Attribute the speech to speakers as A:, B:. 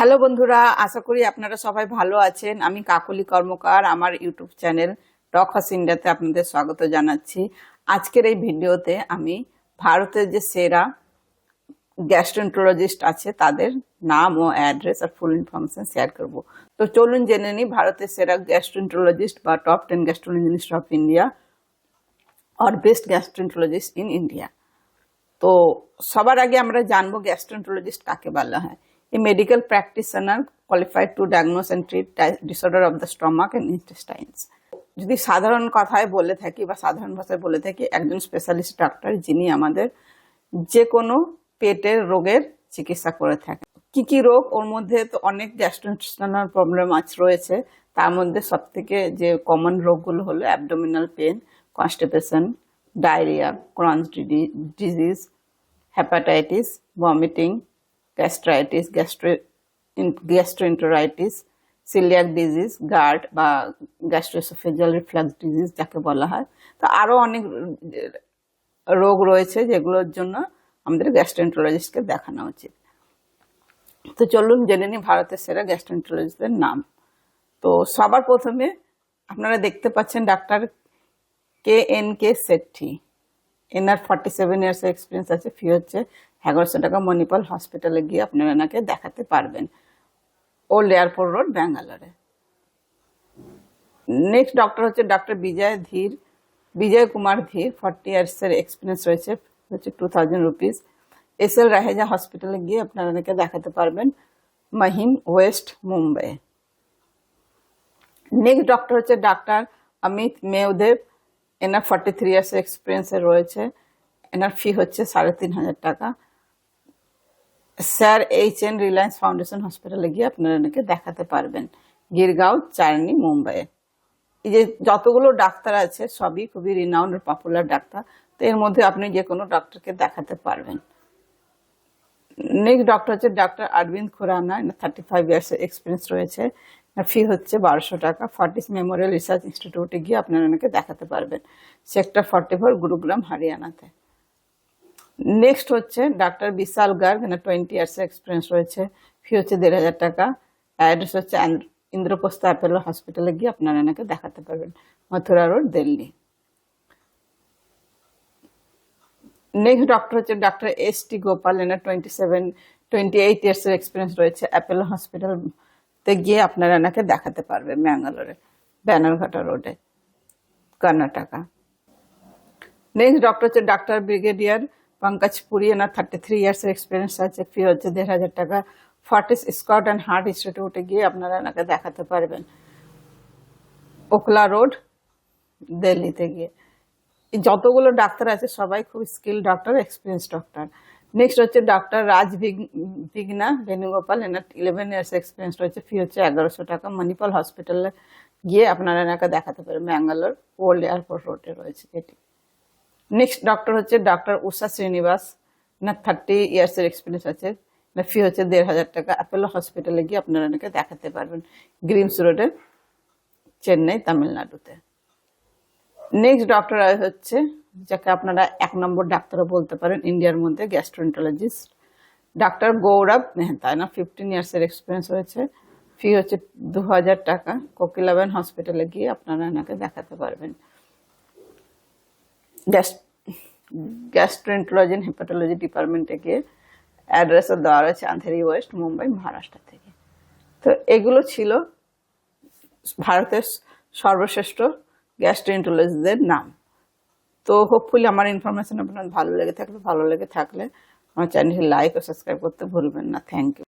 A: Hello বন্ধুরা, আশা করি আপনারা সবাই ভালো আছেন। আমি কাকলি কর্মকার, আমার ইউটিউব চ্যানেল টক হাস ইন্ডিয়াতে আপনাদের স্বাগত জানাচ্ছি। আজকের এই ভিডিওতে আমি ভারতের যে সেরা গ্যাস্ট্রেন্টোলজিস্ট আছে, তাদের নাম ও অ্যাড্রেস আর ফুল ইনফরমেশন শেয়ার করব। তো চলুন জেনে নিই, ভারতের সেরা গ্যাস্ট্রেন্টোলজিস্ট বা top ten gastrologist of India R best gastroenterologist in India তো সবার আগে আমরা জানব গ্যাস্ট্রেন্টোলজিস্ট কাকে বলা হয়। A medical practitioner qualified to diagnose and treat disorder of the stomach and intestines যদি সাধারণ কথায় বলে থাকি বা সাধারণ ভাষায় বলে থাকি একজন স্পেশালিস্ট ডাক্তার যিনি আমাদের যে কোনো পেটের রোগের চিকিৎসা করে থাকেন। কি কি রোগ? ওর মধ্যে তো অনেক গ্যাস্ট্রেন্টেস্টাইনাল প্রবলেম আছে রয়েছে। তার মধ্যে সব থেকে যে কমন রোগগুলো হলো abdominal pain constipation diarrhoea Crohn's disease hepatitis vomiting, gastritis, gastro, gastroenteritis, celiac disease, GERD বা gastroesophageal reflux disease যাকে বলা হয়। তো আরও অনেক রোগ রয়েছে যেগুলোর জন্য আমাদের গ্যাস্ট্রেন্টোলজিস্টকে দেখানো উচিত। তো চলুন জেনে নিই ভারতের সেরা গ্যাস্ট্রেন্টোলজিস্টদের নাম। তো সবার প্রথমে আপনারা দেখতে পাচ্ছেন ডাক্তার কে এন কে সেট্টি এনার ফর্টি সেভেন ইয়ার্স এক্সপিরিয়েন্স আছে ফি হচ্ছে এগারোশো টাকা মণিপাল হসপিটালে গিয়ে আপনারা এনাকে দেখাতে পারবেন। ওল্ড এয়ারপোর্ট রোড ব্যাঙ্গালোরে নেক্সট ডক্টর হচ্ছে ডক্টর বিজয় ধীর, বিজয় কুমার ধীর ফর্টি ইয়ার্সের এক্সপিরিয়েন্স রয়েছে, হচ্ছে two thousand rupees S L Raheja হসপিটালে গিয়ে আপনারা এনাকে দেখাতে পারবেন, Mahim west Mumbai. Next doctor হচ্ছে ডাক্তার অমিত মেয়দেব এনার ফর্টি থ্রি ইয়ার্স এক্সপিরিয়েন্সে রয়েছে। এনার ফি হচ্ছে সাড়ে তিন হাজার টাকা। Sir H N Reliance Foundation হসপিটালে গিয়ে আপনারা এনাকে দেখাতে পারবেন। গিরগাঁও চারনি মুম্বাইয়ে। এই যে যতগুলো ডাক্তার আছে, সবই খুবই রিনাউন্ড পপুলার ডাক্তার। তো এর মধ্যে আপনি যে কোনো ডক্টরকে দেখাতে পারবেন। নেক্সট ডক্টর হচ্ছে doctor Arvind Khurana thirty five years experience রয়েছে। ফি হচ্ছে বারোশো টাকা। ফর্টিস মেমোরিয়াল রিসার্চ ইনস্টিটিউটে গিয়ে আপনারা ওনাকে দেখাতে পারবেন। সেক্টর ফর্টি ফোর গুরুগ্রাম হরিয়ানাতে নেক্সট হচ্ছে ডাক্তার বিশাল গার্গ এনার টোয়েন্টি ইয়ার্স এক্সপিরিয়েন্স রয়েছে। ফি হচ্ছে দেড় হাজার টাকা। অ্যাড্রেস হচ্ছে ইন্দ্রপ্রস্থ অ্যাপেলো হসপিটালে গিয়ে আপনারা এনাকে দেখাতে পারবেন। Mathura road Delhi next doctor হচ্ছে ডক্টর এস টি গোপাল এনার টোয়েন্টি সেভেন টোয়েন্টি এইট ইয়ার্সের এক্সপিরিয়েন্স রয়েছে। অ্যাপেলো হসপিটাল তে গিয়ে আপনারা এনাকে দেখাতে পারবেন ব্যাঙ্গালোরে ব্যানারঘাটা রোডে কর্ণাটকা। নেক্সট ডক্টর হচ্ছে ডাক্তার ব্রিগেডিয়ার পঙ্কজ পুরী, এনার থার্টি থ্রি ইয়ার্স এক্সপিরিয়েন্স আছে ফি হচ্ছে দেড় হাজার টাকা। ফর্টিস স্কট অ্যান্ড হার্ট ইনস্টিটিউটে গিয়ে আপনারা এনাকে দেখাতে পারবেন। ওকলা রোড দিল্লিতে গিয়ে। যতগুলো ডাক্তার আছে, সবাই খুব skill doctor experience doctor next হচ্ছে ডক্টর রাজ বিঘ্না বেণুগোপাল এনার ইলেভেন ইয়ার্স এক্সপিরিয়েন্স রয়েছে ফি হচ্ছে এগারোশো টাকা। মণিপাল হসপিটালে গিয়ে আপনারা এনাকে দেখাতে পারেন ব্যাঙ্গালোর ওল্ড এয়ারপোর্ট রোডে রয়েছে এটি। নেক্সট ডক্টর হচ্ছে ডক্টর উষা শ্রীনিবাস না থার্টি ইয়ার্সের এক্সপিরিয়েন্স আছে। না ফি হচ্ছে দেড় হাজার টাকা। অ্যাপেলো হসপিটালে গিয়ে আপনারা এনাকে দেখাতে পারবেন। গ্রিমস রোডে চেন্নাই তামিলনাড়ুতে নেক্সট ডক্টর হচ্ছে যাকে আপনারা এক নম্বর ডাক্তারও বলতে পারেন, ইন্ডিয়ার মধ্যে গ্যাস্ট্রোন্টোলজিস্ট ডাক্তার গৌরব মেহতা, না ফিফটিন ইয়ার্সের এক্সপিরিয়েন্স হয়েছে। ফি হচ্ছে দু হাজার টাকা কোকিলাবেন হসপিটালে গিয়ে আপনারা এনাকে দেখাতে পারবেন। গ্যাস্ট্রোন্টোলজি হেপাটোলজি ডিপার্টমেন্টে গিয়ে অ্যাড্রেসও দেওয়া রয়েছে আন্ধেরি ওয়েস্ট মুম্বাই, মহারাষ্ট্র থেকে। তো এগুলো ছিল ভারতের সর্বশ্রেষ্ঠ গ্যাস্ট্রোন্টোলজিদের নাম। তো হোপফুলি আমার ইনফরমেশন আপনার ভালো লেগে থাকলে, ভালো লেগে থাকলে আমার চ্যানেলটি লাইক ও সাবস্ক্রাইব করতে ভুলবেন না। Thank you